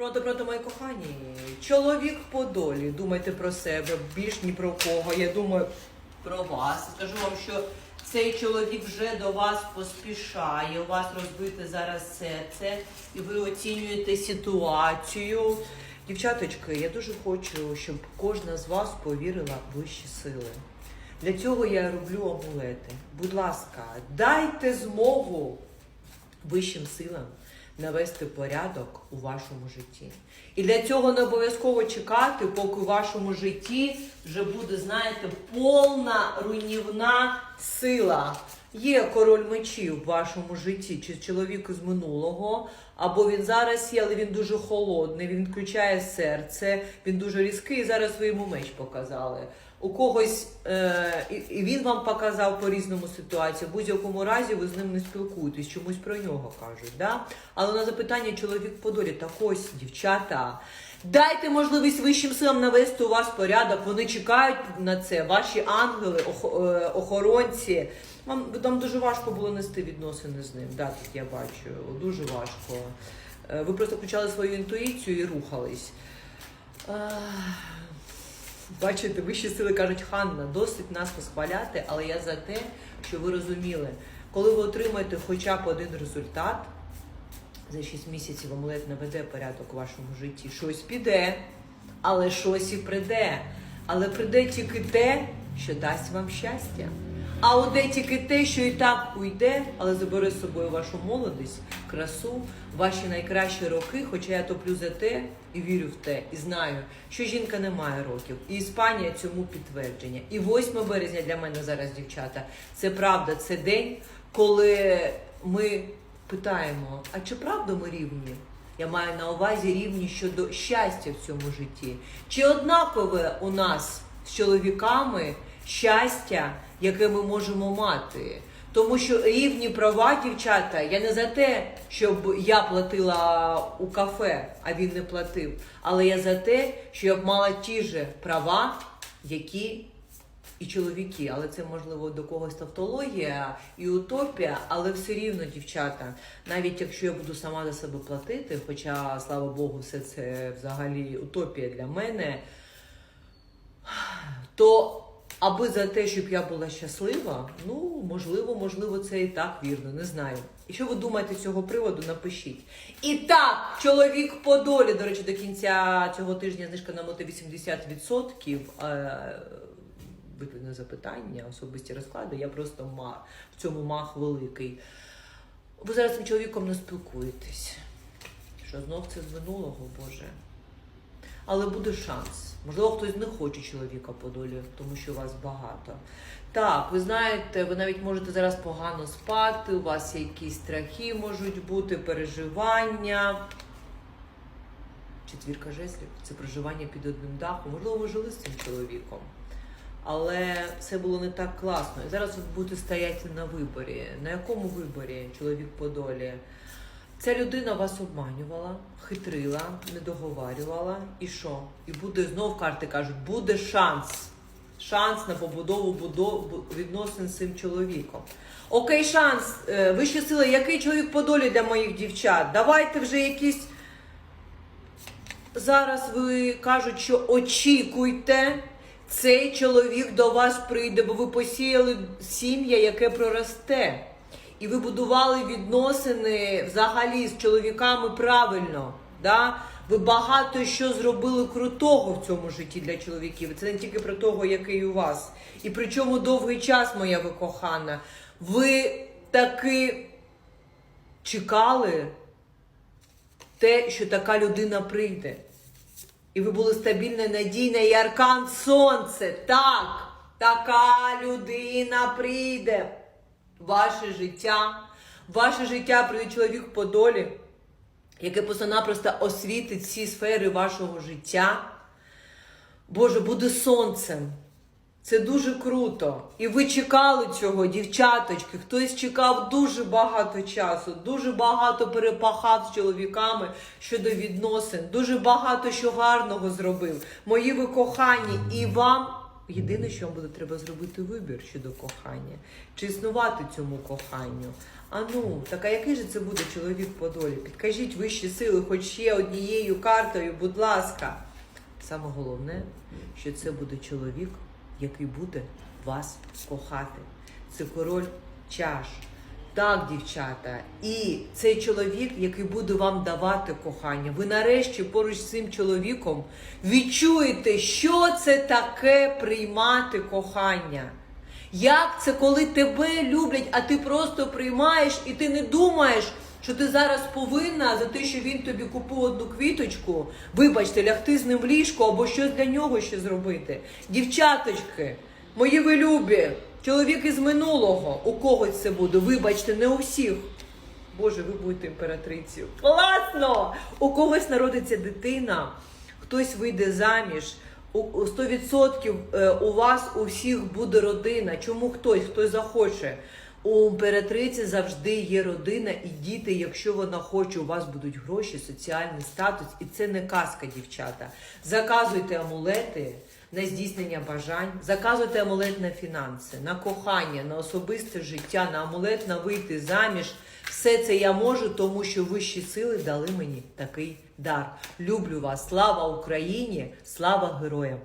Пронто, пронто, мої кохані. Чоловік по долі. Думайте про себе, більш ні про кого. Я думаю про вас. Скажу вам, що цей чоловік вже до вас поспішає. У вас розбите зараз серце, і ви оцінюєте ситуацію. Дівчаточки, я дуже хочу, щоб кожна з вас повірила в вищі сили. Для цього я роблю амулети. Будь ласка, дайте змогу вищим силам навести порядок у вашому житті. І для цього не обов'язково чекати, поки у вашому житті вже буде, знаєте, повна руйнівна сила. Є король мечів в вашому житті, чи чоловік з минулого, або він зараз є, але він дуже холодний, він включає серце, він дуже різкий. І зараз ви йому меч показали. У когось е, і, він вам показав по різному ситуації. В будь-якому разі ви з ним не спілкуєтесь, чомусь про нього кажуть. Да? Але на запитання чоловік по так ось, дівчата. Дайте можливість вищим силам навести у вас порядок. Вони чекають на це. Ваші ангели, е, охоронці. Вам там дуже важко було нести відносини з ним. Да, тут я бачу. Дуже важко. Е, Ви просто включали свою інтуїцію і рухались. Бачите, вищі сили кажуть, Ханна, досить нас восхваляти, але я за те, що ви розуміли, коли ви отримаєте хоча б один результат, за 6 місяців амулет наведе порядок у вашому житті. Щось піде, але щось і прийде. Але прийде тільки те, що дасть вам щастя. А оде тільки те, що і так уйде, але забере з собою вашу молодість, красу, ваші найкращі роки. Хоча я топлю за те і вірю в те, і знаю, що жінка не має років. І Іспанія цьому підтвердження. І 8 березня для мене зараз, дівчата, це правда, це день, коли ми питаємо: а чи правда ми рівні? Я маю на увазі рівні щодо щастя в цьому житті. Чи однакове у нас з чоловіками щастя, яке ми можемо мати? Тому що рівні права, дівчата, я не за те, щоб я платила у кафе, а він не платив. Але я за те, що я б мала ті ж права, які і чоловіки, але це можливо до когось тавтологія і утопія, але все рівно, дівчата, навіть якщо я буду сама за себе платити, хоча, слава Богу, все це взагалі утопія для мене, то аби за те, щоб я була щаслива, ну можливо, можливо, це і так вірно, не знаю. І що ви думаєте з цього приводу, напишіть. І так, чоловік по долі, до речі, до кінця цього тижня знижка на моти 80%. Е, Викладне запитання, особисті розклади, я просто ма, в цьому мах великий. Ви зараз цим чоловіком не спілкуєтесь. Що знов це з минулого, Боже. Але буде шанс. Можливо, хтось не хоче чоловіка по долі, тому що вас багато. Так, ви знаєте, ви навіть можете зараз погано спати, у вас якісь страхи можуть бути, переживання. Четвірка жезлів це проживання під одним дахом. Можливо, ви жили з цим чоловіком. Але це було не так класно. І зараз ви будете стояти на виборі. На якому виборі чоловік по долі? Ця людина вас обманювала, хитрила, не договарювала. І що? І буде знов карти кажуть, буде шанс. Шанс на побудову будов... відносин з цим чоловіком. Окей, шанс. Е, Вищі сили, який чоловік по долі для моїх дівчат? Давайте вже якісь. Зараз ви кажуть, що очікуйте, цей чоловік до вас прийде, бо ви посіяли сім'я, яке проросте. І ви будували відносини взагалі з чоловіками правильно. Да? Ви багато що зробили крутого в цьому житті для чоловіків. Це не тільки про того, який у вас. І причому довгий час, моя ви кохана. Ви таки чекали те, що така людина прийде. І ви були стабільна, надійна і аркан сонце. Так, така людина прийде. Ваше життя, ваше життя прийде чоловік по долі, який просто-напросто освітить всі сфери вашого життя. Боже, буде сонцем. Це дуже круто. І ви чекали цього, дівчаточки. Хтось чекав дуже багато часу, дуже багато перепахав з чоловіками щодо відносин, дуже багато що гарного зробив. Мої ви кохані, і вам Єдине, що вам буде треба зробити вибір щодо кохання, чи існувати цьому коханню. А ну, так а який же це буде чоловік по долі? Підкажіть вищі сили, хоч ще однією картою, будь ласка. Саме головне, що це буде чоловік, який буде вас кохати. Це король чаш. Так, дівчата, і цей чоловік, який буде вам давати кохання, ви нарешті поруч з цим чоловіком відчуєте, що це таке приймати кохання. Як це, коли тебе люблять, а ти просто приймаєш і ти не думаєш, що ти зараз повинна за те, що він тобі купив одну квіточку, вибачте, лягти з ним в ліжко або щось для нього ще зробити. Дівчаточки, мої ви любі, чоловік із минулого, у когось це буде, вибачте, не у всіх. Боже, ви будете імператрицею. Класно! У когось народиться дитина, хтось вийде заміж. У у 100% е, у вас у всіх буде родина. Чому хтось? Хтось захоче. У імператриці завжди є родина і діти, якщо вона хоче, у вас будуть гроші, соціальний статус. І це не казка, дівчата. Заказуйте амулети на здійснення бажань, заказуйте амулет на фінанси, на кохання, на особисте життя, на амулет на вийти заміж. Все це я можу, тому що вищі сили дали мені такий дар. Люблю вас. Слава Україні! Слава героям!